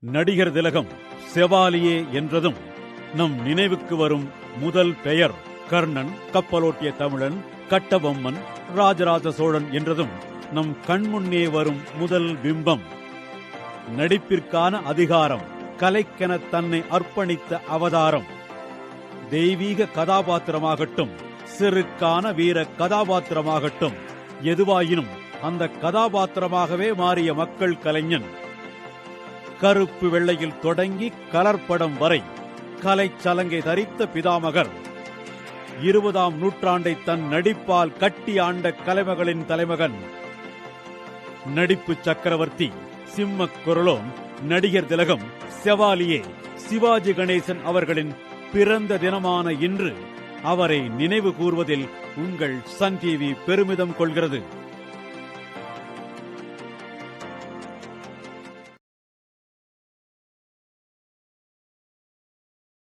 நடிகர் திலகம் செவாலியே என்றதும் நம் நினைவுக்கு வரும் முதல் பெயர் கர்ணன் கப்பலோட்டிய தமிழன் கட்டபொம்மன் ராஜராஜ சோழன் என்றதும் நம் கண்முன்னே வரும் முதல் பிம்பம். நடிப்பிற்கான அதிகாரம் கலைக்கென தன்னை அர்ப்பணித்த அவதாரம். தெய்வீக கதாபாத்திரமாகட்டும் சிறுக்கான வீர கதாபாத்திரமாகட்டும் எதுவாயினும் அந்த கதாபாத்திரமாகவே மாறிய மக்கள் கலைஞன் கருப்பு வெள்ளையில் தொடங்கி கலர்படம் வரை கலை சலங்கை தரித்த பிதாமகர். இருபதாம் நூற்றாண்டை தன் நடிப்பால் கட்டி ஆண்ட கலைமகளின் தலைமகன். நடிப்பு சக்கரவர்த்தி சிம்ம குரலோன் நடிகர் திலகம் செவாலியே சிவாஜி கணேசன் அவர்களின் பிறந்த தினமான இன்று அவரை நினைவு கூர்வதில் உங்கள் சன் டிவி பெருமிதம் கொள்கிறது.